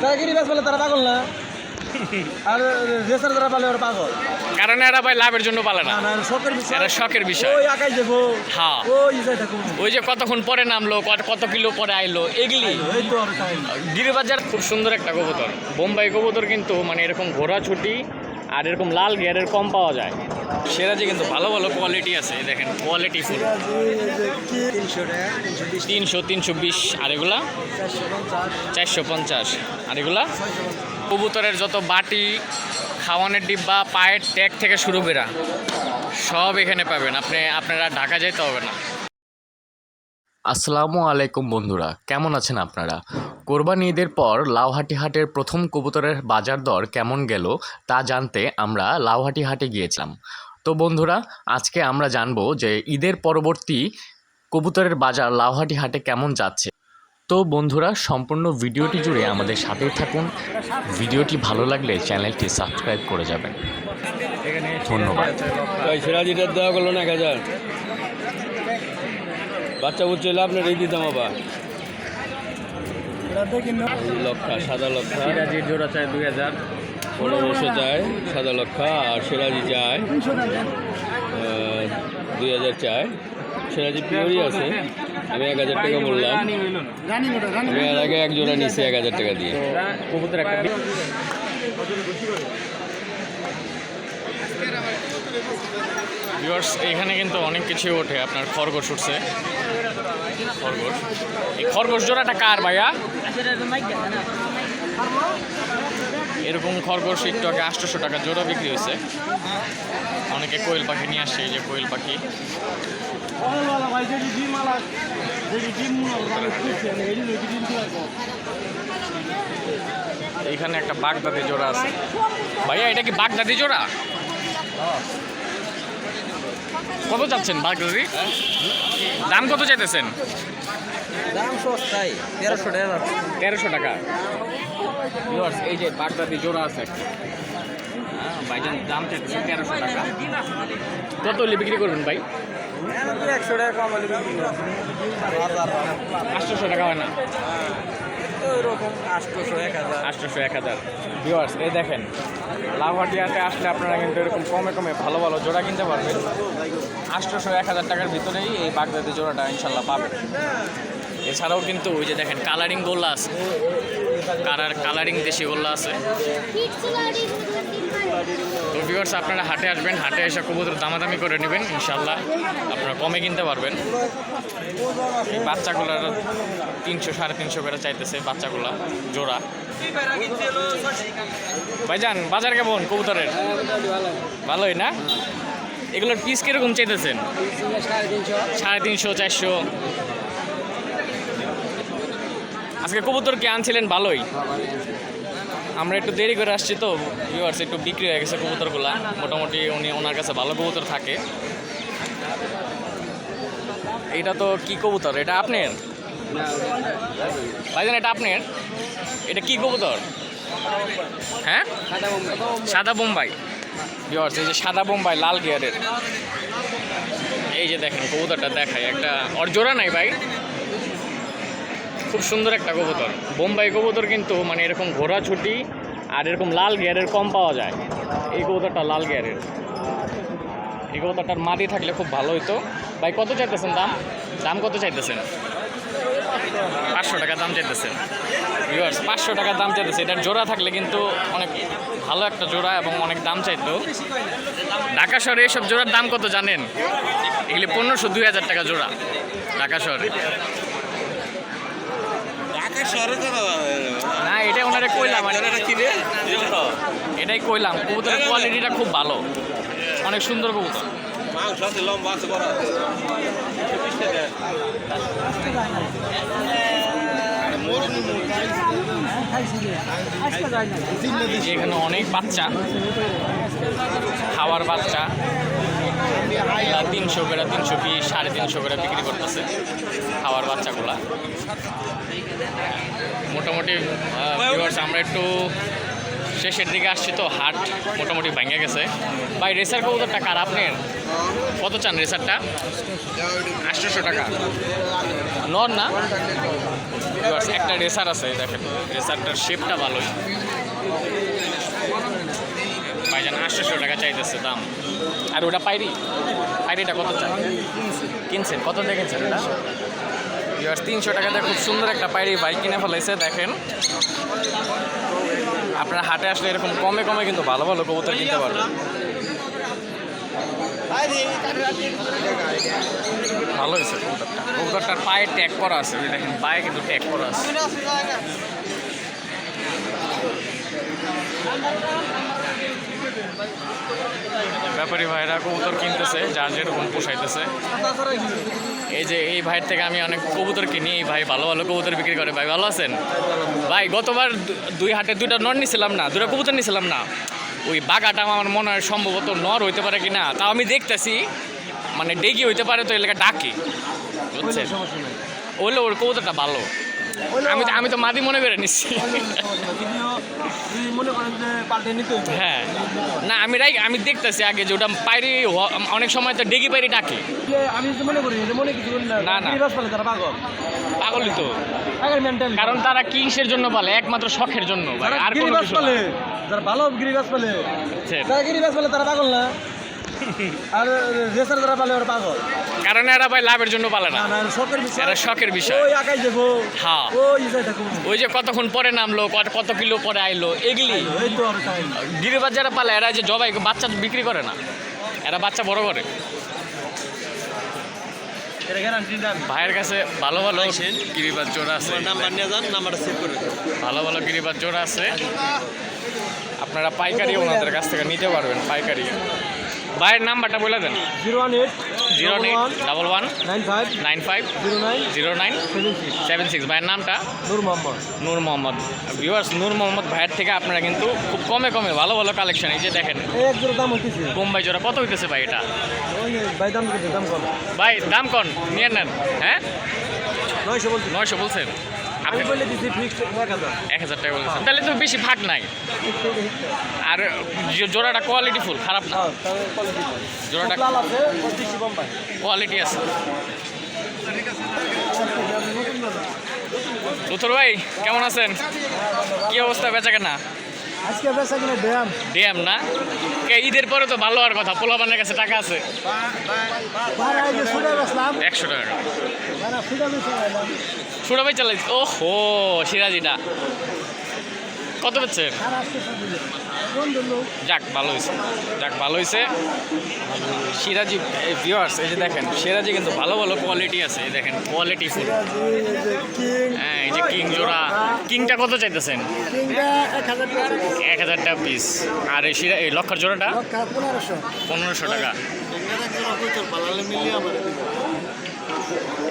তারা গিরি বলে তারা পাগল না। আর রেসার যারা পালে ওরা পাগল। কারণ এরা ভাই লাভের জন্য পালে না। শখের বিষয়। এরা শখের বিষয়। ওই আকাশ দেখো। হ্যাঁ। ওই ওই যে কতক্ষণ পরে নামলো কত- কিলো পরে আইলো এগুলি। গিরিবাজার খুব সুন্দর একটা কবুতর। বোম্বাই কবুতর কিন্তু মানে এরকম ঘোড়া ছুটি আর এরকম লাল গিয়ারের কম পাওয়া যায়। সেরাজি কিন্তু ভালো ভালো কোয়ালিটি আছে দেখেন কোয়ালিটি ফুল। তিনশো তিনশো বিশ আর এগুলা? চারশো পঞ্চাশ। চারশো পঞ্চাশ আর এগুলা? কবুতরের যত বাটি খাওয়ানোর ডিব্বা পায়ের ট্যাগ থেকে শুরু বেরা সব এখানে পাবেন। আপনি আপনারা ঢাকা যেতে হবে না। আসসালামু আলাইকুম বন্ধুরা কেমন আছেন আপনারা? কোরবানি ঈদের পর লাউহাটি হাটের প্রথম কবুতরের বাজার দর কেমন গেল তা জানতে আমরা লাউহাটি হাটে গিয়েছিলাম। তো বন্ধুরা, আজকে আমরা জানব যে ঈদের পরবর্তী কবুতরের বাজার লাউহাটি হাটে কেমন যাচ্ছে। তো বন্ধুরা, সম্পূর্ণ ভিডিওটি জুড়ে আমাদের সাথেই থাকুন। ভিডিওটি ভালো লাগলে চ্যানেলটি সাবস্ক্রাইব করে যাবেন। ধন্যবাদ। বাচ্চা আপনার এই দিতাম আবার। লক্ষা সাদা লক্ষা। সিরাজির জোড়া চাই দুই হাজার। পনেরোশো চায় সাদা লক্ষা আর সিরাজি চায় দুই হাজার চায়। সিরাজি পিওরই আছে আমি এক হাজার টাকা বললাম। আমি এর আগে এক জোড়া নিচ্ছি এক হাজার টাকা দিয়ে। কবুতর একটা ভিউয়ার্স এখানে কিন্তু অনেক কিছু ওঠে, আপনার খরগোশ উঠছে। খরগোশ। এই খরগোশ জোড়াটা কার ভাইয়া? এরকম খরগোশ একটু আগে আটশোশো টাকা জোড়া বিক্রি হয়েছে। অনেকে কোয়েল পাখি নিয়ে আসছে এই যে কোয়েল পাখি। এইখানে একটা বাগদাদি জোড়া আছে। ভাইয়া, এটা কি বাগদাদি জোড়া? কত চাচ্ছেন বাগদাদি দাম কত চাইতেছেন? দাম সস্তাই তেরোশো টাকা। তেরোশো টাকা। এই যে বাগদাদি জোড়া আছে। হ্যাঁ, ভাইজান দাম চাইতেছেন তেরোশো টাকা। কত হলে বিক্রি করবেন ভাই? একশো টাকা কম হলে আটশোশো টাকা হয় না। আটশোশো এক হাজার। আটশোশো এক হাজার। ভিওয়ার্স এই দেখেন লাভাটিয়াতে আসলে আপনারা কিন্তু এরকম কমে কমে ভালো ভালো জোড়া কিনতে পারবেন। আটশোশো এক হাজার টাকার ভিতরেই এই বাগদাদি জোড়াটা ইনশাল্লাহ পাবেন। এছাড়াও কিন্তু ওই যে দেখেন কালারিং গোল্লা আছে। কারার কালারিং দেশি গোল্লা আছে। তো ভিউয়ার্স আপনারা হাটে আসবেন, হাটে এসে কবুতর দামাদামি করে নেবেন ইনশাল্লাহ আপনারা কমে কিনতে পারবেন। এই বাচ্চাগুলার তিনশো, সাড়ে তিনশো করে চাইতেছে বাচ্চাগুলা, জোড়া। ভাইজান, বাজার কেমন কবুতরের? ভালোই না? এগুলোর পিস কীরকম চাইতেছেন? সাড়ে তিনশো, চারশো। আজকে কবুতর কে আনছিলেন? ভালোই। আমরা একটু দেরি করে আসছি তো ভিউয়ার্স একটু বিক্রি হয়ে গেছে কবুতরগুলা। মোটামুটি উনি ওনার কাছে ভালো কবুতর থাকে। এটা তো কি কবুতর? এটা আপনার? ভাইজান, এটা আপনার? এটা কি কবুতর? হ্যাঁ? সাদা বোম্বাই। ভিউয়ার্স এই যে সাদা বোম্বাই, লাল গিয়ারের এই যে দেখেন, কবুতরটা দেখায়। একটা ওর জোড়া নাই ভাই? খুব সুন্দর একটা কবুতর। বোম্বাই কবুতর কিন্তু মানে এরকম ঘোড়া ছুটি আর এরকম লাল গিয়ারের কম পাওয়া যায়। এই কবুতরটা লাল গিয়ারের। এই কবুতরটার মাদি থাকলে খুব ভালো হতো ভাই, কত চাইতেছেন দাম? দাম কত চাইতেছেন? পাঁচশো টাকা দাম চাইতেছেন। ভিউয়ার্স পাঁচশো টাকা দাম চাইতেছে। এটার জোড়া থাকলে কিন্তু অনেক ভালো একটা জোড়া এবং অনেক দাম চাইতো। ঢাকা শহরে এসব জোড়ার দাম কত জানেন? এগুলি পনেরোশো, দুই হাজার টাকা জোড়া। ঢাকা শহরে। না এটাই ওনারে কইলাম এটাই কইলাম কবুতরের কোয়ালিটিটা খুব ভালো। অনেক সুন্দর কবুতর। যে এখানে অনেক বাচ্চা খাওয়ার বাচ্চা। তিনশো করে, তিনশো পিস সাড়ে তিনশো করে বিক্রি করতেছে খাওয়ার বাচ্চাগুলা। মোটামুটি আমরা একটু শেষের দিকে আসছি তো, হাট মোটামুটি ভেঙে গেছে। ভাই রেসার কবুতরটা কার আপনার? কত চান রেসারটা আটশোশো টাকা। নর না? একটা রেসার আছে, দেখেন রেসারটার শেপটা ভালোই। ভাইজান, আটশোশো টাকা চাইতেছে দাম। আর ওটা পাইরি? পাইরিটা কত চাই কিনছেন? কত দিয়ে কিনছেন ওটা ভিউয়ার্স তিনশো টাকাতে খুব সুন্দর একটা পাইরি বাইক কিনে ফেলাইছে, দেখেন। আপনারা হাটে আসলে এরকম কমে কমে কিন্তু ভালো ভালো কবুতর কিনতে পারবেন। ভালো হয়েছে কবুতরটা। কবুতরটার পায়ে ট্যাগ করা আছে দেখেন, পায়ে কিন্তু ট্যাগ করা আছে। ব্যাপারী ভাইরা কবুতর কিনতেছে যার যেরকম পোষাইতেছে। এই যে এই ভাইয়ের থেকে আমি অনেক কবুতর কিনি, এই ভাই ভালো ভালো কবুতর বিক্রি করে। ভাই, ভালো আছেন? ভাই, গতবার দুই হাটে দুইটা নর নিছিলাম না দুটা কবুতর নিছিলাম না। ওই বাগাটা আমার মনে হয় সম্ভবত নর হইতে পারে কি না তাও আমি দেখতেছি। মানে ডেকি হইতে পারে তো এলাকা ডাকি। বুঝছেন? ওইলে ওর কবুতরটা ভালো। আমি তো আমি তো মাদি মনে করে নিচ্ছি মনে হ্যাঁ। না আমি রাই আমি দেখতেছি আগে যে ওটা পাইরি অনেক সময় তো ডেগি পাইরি ডাকে। আমি মনে করি মনে কিছু না না, পাগলই তো। কারণ তারা কিংসের জন্য বলে একমাত্র শখের জন্য আর কোনো কিছু যারা ভালো গিরিবাস বুঝছেন? যারা গিরিবাস পালে তারা পাগল না। আর রেসার যারা পালে ওরা পাগল। কারণ এরা ভাই লাভের জন্য পালে না। এরা শখের বিষয়। ওই আকাই যাব হ্যাঁ। ওই যে কতক্ষণ পরে নামলো কত কত কিলো পরে আইলো এগুলি। গিরিবাজ যারা পালে এরা যে জবাই বাচ্চা বিক্রি করে না। এরা বাচ্চা বড় করে। ভাইয়ের কাছে ভালো ভালো গিরিবাজ জোড়া আছে। নাম্বার নিয়ে যান নাম্বারটা সেভ করে ভালো ভালো গিরিবাজ জোড়া আছে। আপনারা পাইকারি ওনাদের কাছ থেকে নিতে পারবেন পাইকারি। ভাইয়ের নাম্বারটা বলে দেন। Zero one eight zero eight double one nine five nine five zero nine zero nine seven six ভাইয়ের নামটা? নূর মোহাম্মদ নূর মোহাম্মদ। ভিউয়ার্স নূর মোহাম্মদ ভাইয়ের থেকে আপনারা কিন্তু খুব কমে কমে ভালো ভালো কালেকশন এই যে দেখেন। এই এক জোড়া দাম হইতেছে। বোম্বাই জোড়া কত হইতেছে ভাই এটা? ভাই দাম দাম কত ভাই দাম কন নিয়ে নেন হ্যাঁ? নয়শো বলছি। নয়শো বলছেন? আমি বলে দিছি ফিক্সড এক হাজার। টাকা বলছেন। তাহলে তো বেশি ভাগ নাই। আর জোড়াটা কোয়ালিটি ফুল খারাপ না। হ্যাঁ কোয়ালিটি জোড়াটা কোয়ালিটি আছে লুথর ভাই কেমন আছেন? কি অবস্থা বেচা কেনা? আজকে কিনা ড্যাম ড্যাম না? কে ঈদের পরে তো ভালো হওয়ার কথা পোলাবানের কাছে টাকা আছে। একশো টাকা ভাই চালাই ও হো সিরাজিটা কত বেচছেন? যাক ভালো হয়েছে যাক ভালো হয়েছে সিরাজি ভিউয়ার্স এই যে দেখেন সিরাজি কিন্তু ভালো ভালো কোয়ালিটি আছে এই দেখেন কোয়ালিটি ফুল। হ্যাঁ এই যে কিং জোড়া। কিংটা কত চাইতেছেন? এক হাজার টাকা এক হাজার টাকা পিস আর এই সিরা এই লক্ষার জোড়াটা? পনেরোশো। টাকা।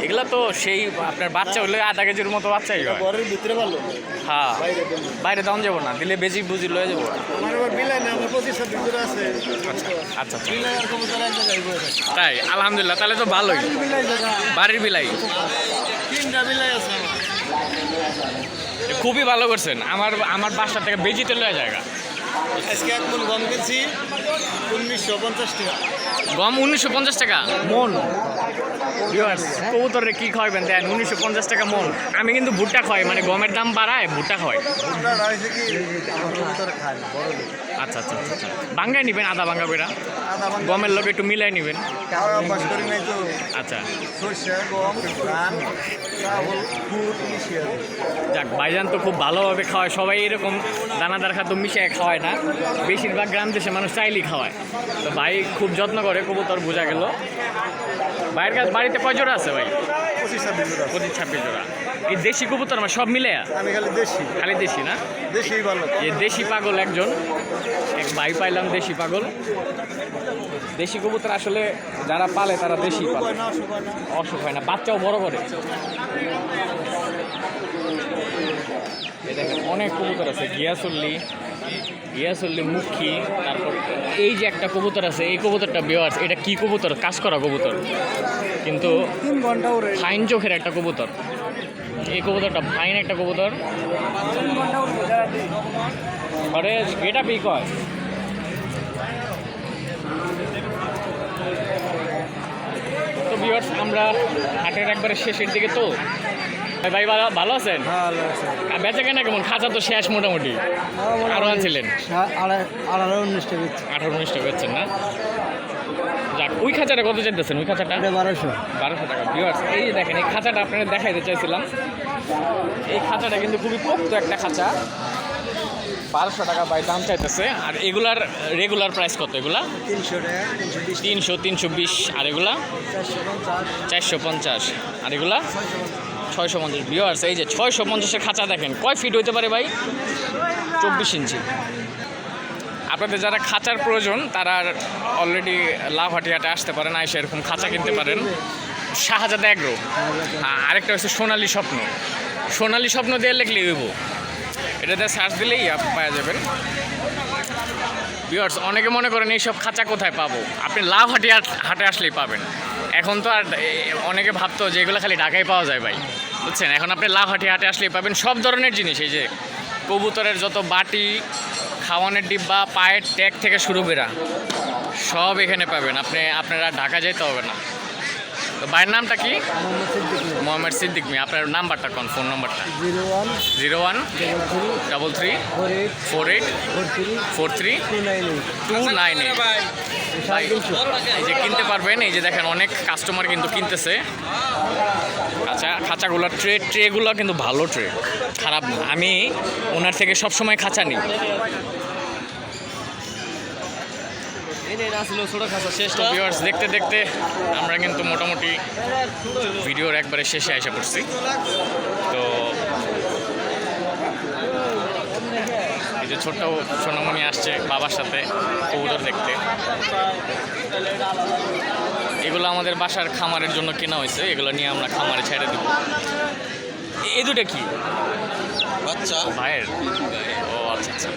এগুলা তো সেই আপনার বাচ্চা হলে আধা কেজির মতো বাচ্চাই হয়। ঘরের ভিতরে ভালো হ্যাঁ বাইরে দাম যাব না দিলে বেশি বুঝি লয়ে যাব। আচ্ছা আচ্ছা থাকে। তাই আলহামদুলিল্লাহ তাহলে তো ভালোই। বাড়ির বিলাই তিনটা বিলাই আছে খুবই ভালো করছেন আমার আমার বাসা থেকে বেজিতে লয়ে জায়গা। আজকে এক মন গম কিনছি উনিশশো পঞ্চাশ টাকা। গম উনিশশো পঞ্চাশ টাকা। মন। কবুতরে কি খাওয়াবেন? দেন, উনিশশো পঞ্চাশ টাকা মন। আমি কিন্তু ভুট্টা খাই মানে গমের দাম বাড়ায় ভুট্টা বড় আচ্ছা আচ্ছা আচ্ছা আচ্ছা। বাঙ্গাই নিবেন, আদা বাঙ্গা বেড়া গমের লোক একটু মিলাই নিবেন। আচ্ছা। যাক, ভাইজান তো খুব ভালোভাবে খাওয়ায়। সবাই এরকম দানাদার খাদ্য মিশিয়ে খাওয়ায় না। বেশিরভাগ গ্রাম দেশে মানুষ চাইলেই খাওয়ায়। তো ভাই খুব যত্ন করে কবুতর বোঝা গেল। ভাইয়ের কাছে বাড়িতে কয় জোড়া আছে ভাই? পঁচিশ ছাব্বিশ জোড়া। পঁচিশ ছাব্বিশ জোড়া এই দেশি কবুতর আমার সব মিলে? আমি খালি দেশি। খালি দেশি না? দেশি ভালো। এই দেশি পাগল একজন। এক ভাই পাইলাম দেশি পাগল। দেশি কবুতর আসলে যারা পালে তারা দেশি পালে। অসুখ হয় না বাচ্চাও বড় করে। দেখেন অনেক কবুতর আছে গিয়াসল্লি গিয়াসল্লি মুখী তারপর এই যে একটা কবুতর আছে এই কবুতরটা বেওয়ার্স এটা কি কবুতর? কাজ করা কবুতর। কিন্তু ফাইন চোখের একটা কবুতর। এই কবুতরটা ফাইন একটা কবুতর। আরে এটা পি কয়। তো ভিউয়ার্স আমরা হাটের একবারে শেষের দিকে তো। ভাই ভাই ভালো আছেন? হ্যাঁ বেচা কেনা কেমন? খাঁচা তো শেষ মোটামুটি। আরও আনছিলেন? আড়াই উনিশটা বেচছি। আঠারো উনিশটা বেচছেন না? যাক ওই খাঁচাটা কত চাইতেছেন? ওই খাঁচাটা? বারোশো। বারোশো টাকা। ভিউয়ার্স এই যে দেখেন এই খাঁচাটা আপনাদের দেখাইতে চাইছিলাম। এই খাঁচাটা কিন্তু খুবই পোক্ত একটা খাঁচা। বারোশো টাকা বাই দাম চাইতেছে। আর এগুলার রেগুলার প্রাইস কত এগুলা? তিনশো তিনশো বিশ। আর এগুলা? চারশো পঞ্চাশ। আর এগুলা? ছয়শো পঞ্চাশ। ভিউয়ার্স এই যে ছয়শো পঞ্চাশের খাঁচা দেখেন। কয় ফিট হইতে পারে ভাই? চব্বিশ ইঞ্চি। আপনাদের যারা খাঁচার প্রয়োজন, তারা অলরেডি লাভহাটিয়াতে আসতে পারেন, আইসে এরকম খাঁচা কিনতে পারেন। শাহজাদা এগ্রো আরেকটা হচ্ছে সোনালি স্বপ্ন। সোনালি স্বপ্ন দিয়ে লিখলে হইব। এটাতে সার্চ দিলেই পাওয়া যাবেন। ভিউয়ার্স অনেকে মনে করেন এইসব খাঁচা কোথায় পাবো? আপনি লাভ হাটে হাটে আসলেই পাবেন। এখন তো আর অনেকে ভাবতো যে এগুলো খালি ঢাকায় পাওয়া যায় ভাই। বুঝছেন? এখন আপনি লাভ হাটে হাটে আসলেই পাবেন সব ধরনের জিনিস। এই যে কবুতরের যত বাটি খাওয়ানোর ডিব্বা পায়ের ট্যাগ থেকে শুরু বেরা সব এখানে পাবেন। আপনি আপনারা ঢাকা যেতে হবে না। তো ভাইয়ের নামটা কি? মোহাম্মদ সিদ্দিক মি আপনার নাম্বারটা কোন? ফোন নাম্বারটা? Zero one zero one double three four eight four eight four three four three two nine eight. এই যে কিনতে পারবেন এই যে দেখেন অনেক কাস্টমার কিন্তু কিনতেছে। আচ্ছা খাঁচাগুলো ট্রে ট্রেগুলো কিন্তু ভালো ট্রে খারাপ না। আমি ওনার থেকে সব সময় খাঁচা নিই দেখতে দেখতে আমরা কিন্তু মোটামুটি ভিডিওর একবারে শেষে এসে পড়ছি। তো যে ছোট্ট সোনামণি আসছে বাবার সাথে কবুতর দেখতে। এগুলো আমাদের বাসার খামারের জন্য কেনা হয়েছে এগুলো নিয়ে আমরা খামারে ছেড়ে দেবো। এ দুটা কি? বাচ্চা। ভাইয়ের? ও আচ্ছা আচ্ছা।